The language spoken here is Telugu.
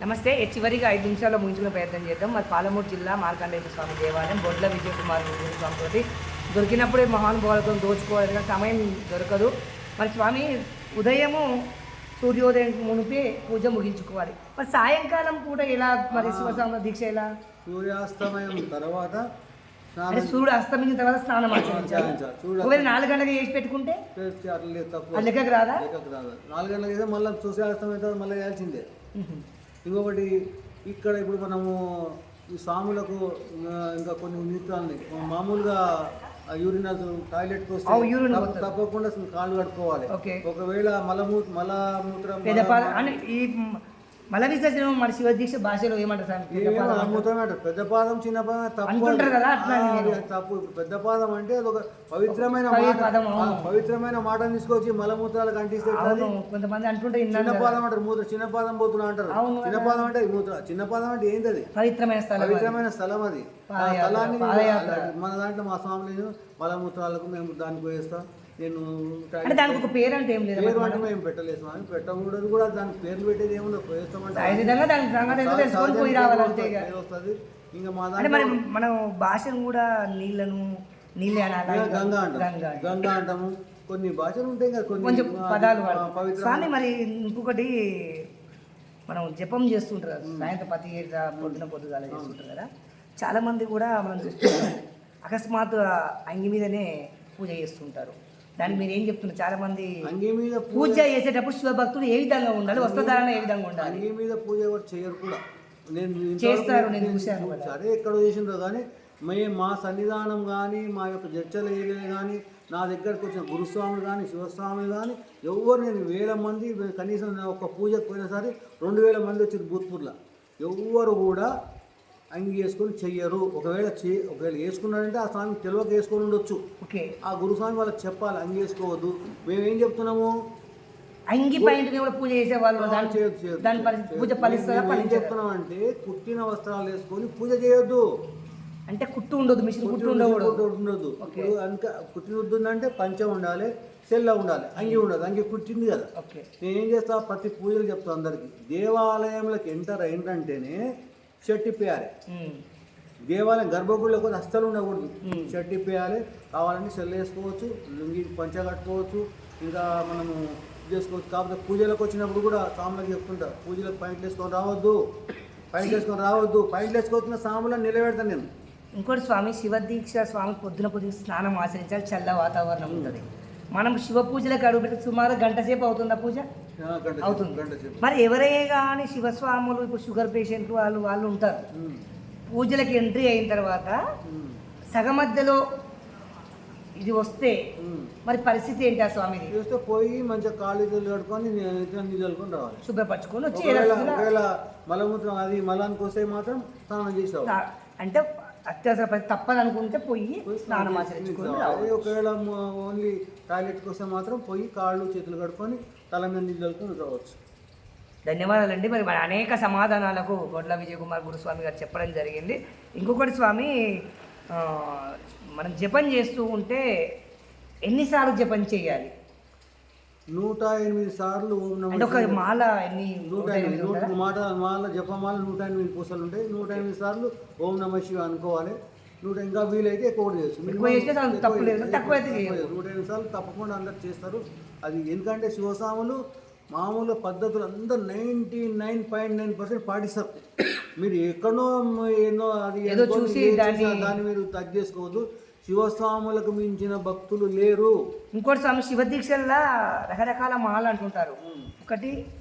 నమస్తే చివరిగా ఐదు నిమిషాల్లో ముగించుకునే ప్రయత్నం చేద్దాం. మరి పాలమూరు జిల్లా మార్కండేయ స్వామి దేవాలయం. బొడ్ల విజయ్ కుమార్ స్వామి తోటి దొరికినప్పుడే మహానుభావులతో దోచుకోవాల్సిన సమయం దొరకదు. మరి స్వామి ఉదయము సూర్యోదయం మునిపే పూజ ముగించుకోవాలి. మరి సాయంకాలం కూడా ఎలా? మరి శివస్వామి దీక్ష ఎలా? సూర్యాస్తమయం తర్వాత అంటే సూర్యుడు అస్తమించిన తర్వాత స్నానం ఆచరించాలి ఒకవేళ నాలుగు గంటలకు చేసి పెట్టుకుంటే? లెక్కకు రాదా? లెక్కకు రాదు. నాలుగు గంటలకు మళ్ళీ సూర్యాస్తమయం తర్వాత మళ్ళీ వేయాల్సిందే ఇంకొకటి ఇక్కడ ఇప్పుడు మనము ఈ స్వాములకు ఇంకా కొన్ని నిత్యాలని మామూలుగా యూరినల్ పోతుంది. తప్పకుండా కాళ్ళు కట్టుకోవాలి ఒకవేళ మలమూ మలమూత్రం ఈ మల విసర్జనం మన శివ దీక్ష భాషలో ఏమంటారు పెద్ద పాదం. పెద్ద చిన్న పాదం తప్పు కదా, తప్పు. పెద్ద పాదం అంటే అది ఒక పవిత్రమైన పవిత్రమైన మాటను తీసుకొచ్చి అది? అవును కొంతమంది అంటుంటే చిన్న. పాదం అంటారు మూత్ర చిన్న పాదం పోతున్నా అంటారు. చిన్న పాదం అంటే ఈ మూత్ర చిన్న పాదం అంటే ఏంది అది పవిత్రమైన స్థలం అది. పవిత్రమైన స్థలం అది. స్థలాన్ని. మన దాంట్లో మా స్వామి మలమూత్రాలకు మేము దానికి పోయేస్తాం నేను అంటే దానికి ఒక పేరు అంటే ఏం లేదు పేరు అంటే మేము పెట్టలేదు స్వామి. పెట్టకూడదు కూడా దానికి పేర్లు పెట్టేది ఏముందో వస్తుంది ఇంకా మా అంటే మనం మనం భాషను కూడా నీళ్ళను నీళ్ళే అనాలా గంగా అంటాం. గంగా అంటాము. కొన్ని భాషలు ఉంటాయి కదా కొన్ని కొంచెం పదాలు పవిత్ర స్వామి మరి ఇంకొకటి మనం జపం చేస్తుంటారు కదా సాయంత్రం పతి పొద్దున పొద్దుగాల చేస్తుంటారు కదా. చాలా మంది కూడా మనం చూస్తున్నాం అకస్మాత్ అంగి మీదనే పూజ చేస్తుంటారు. దానికి మీరు ఏం చెప్తున్నారు? చాలా మంది అంగి మీద పూజ చేసేటప్పుడు శివభక్తులు ఏ విధంగా ఉండాలి? వస్త్రధారణ ఏ విధంగా ఉండాలి? అంగి మీద పూజ ఎవరు చేయరు కూడా. నేను చేస్తారు, నేను చూశాను సరే ఎక్కడ చేసిండ్రో కానీ మేము మా సన్నిధానం కానీ మా యొక్క చర్చల ఏరియా కానీ నా దగ్గరకు వచ్చిన గురుస్వాములు కానీ శివస్వాములు కానీ ఎవరు నేను వేల మంది కనీసం ఒక పూజకు పోయినా సరే రెండు వేల మంది వచ్చారు భూత్పూర్లో ఎవ్వరు కూడా అంగి వేసుకొని చెయ్యరు. ఒకవేళ చే ఒకవేళ వేసుకున్నారంటే ఆ స్వామి తెలియక వేసుకొని ఉండొచ్చు. ఓకే. ఆ గురుస్వామి వాళ్ళకి చెప్పాలి అంగి వేసుకోవద్దు. మేము ఏం చెప్తున్నాము? అంగి పైన కూడా పూజ చేసే వాళ్ళు దాని. పూజ ఫలిస్తుందా ఫలించదా? చెప్తున్నాం అంటే కుట్టిన వస్త్రాలు వేసుకొని పూజ చేయొద్దు. అంటే కుట్టు ఉండదు మిషన్ కుట్టు ఉండకూడదు. ఉండదు ఇప్పుడు అంక కుట్టిన ఉందంటే పంచ ఉండాలి సెల్ల ఉండాలి అంగి ఉండదు. అంగి కుట్టింది కదా. ఓకే. నేను ఏం చేస్తా? ప్రతి పూజలు చెప్తా అందరికి. దేవాలయంలోకి ఎంటర్ అయిందంటేనే షర్ట్ ఇప్పేయాలి. దేవాలయం గర్భగుడిలో కూడా అస్సలు ఉండకూడదు. షర్ట్ ఇప్పేయాలి. కావాలంటే సెల్ వేసుకోవచ్చు లుంగి పంచ కట్టుకోవచ్చు ఇంకా మనము ఇది చేసుకోవచ్చు. కాకపోతే పూజలకు వచ్చినప్పుడు కూడా సాములకు చెప్తుంటా పూజలకు పాయింట్లు వేసుకొని రావద్దు. పాయింట్లు వేసుకొని రావద్దు. పాయింట్లు వేసుకొచ్చిన సాములను నిలబెడతాను నేను. ఇంకోటి స్వామి శివ దీక్ష స్వామి పొద్దున పొద్దున స్నానం ఆచరించాలి. చల్ల వాతావరణం ఉంటుంది. మనం శివ పూజలకు అడుగు పెట్టి సుమారు గంట సేపు అవుతుందా పూజ అవుతుంది. మరి ఎవరే కానీ శివస్వాములు ఇప్పుడు షుగర్ పేషెంట్లు వాళ్ళు వాళ్ళు ఉంటారు. పూజలకి ఎంట్రీ అయిన తర్వాత. సగ మధ్యలో ఇది వస్తే. మరి పరిస్థితి ఏంటి ఆ స్వామిది చూస్తే పోయి మంచిగా కాలేజీలు కట్టుకొని ఇతర నీళ్ళు రావాలి శుభ్రపరచుకొని వచ్చి మలమూత్రం అది మలానికి వస్తే మాత్రం స్నానం చేసావు స్నా- అంటే అత్యవసర పరిస్థితి తప్పని అనుకుంటే పోయి స్నానం ఆచరించుకొని ఒకవేళ ఓన్లీ టాయిలెట్కి వస్తే మాత్రం పోయి కాళ్ళు చేతులు కడుక్కొని తల మీద నీళ్ళు రావచ్చు ధన్యవాదాలండి. మరి మన అనేక సమాధానాలకు గొడ్ల విజయ్ కుమార్ గురుస్వామి గారు చెప్పడం జరిగింది. ఇంకొకటి స్వామి మనం జపం చేస్తూ ఉంటే ఎన్నిసార్లు జపం చేయాలి? నూట ఎనిమిది సార్లు ఓం నమః అంటే ఒక మాల ఎన్ని నూట ఎనిమిది నూట మాట మాల జపమాల నూట ఎనిమిది పూసలు ఉంటాయి. నూట ఎనిమిది సార్లు ఓం నమ శివ అనుకోవాలి. నూట ఇంకా వీలైతే ఎక్కువ చేయొచ్చు. నూట ఎనిమిది సార్లు తప్పకుండా అందరు చేస్తారు. అది ఎందుకంటే శివస్వాములు మామూలు పద్ధతులు అందరూ ninety nine point nine percent పాటిస్తారు. మీరు ఎక్కడో ఏదో అది ఏదో చూసి దాన్ని- దాన్ని మీరు తగ్గి చేసుకోవద్దు శివస్వాములకు మించిన భక్తులు లేరు. ఇంకోటి స్వామి శివ దీక్షల్లో రకరకాల మాల అంటుంటారు. ఒకటి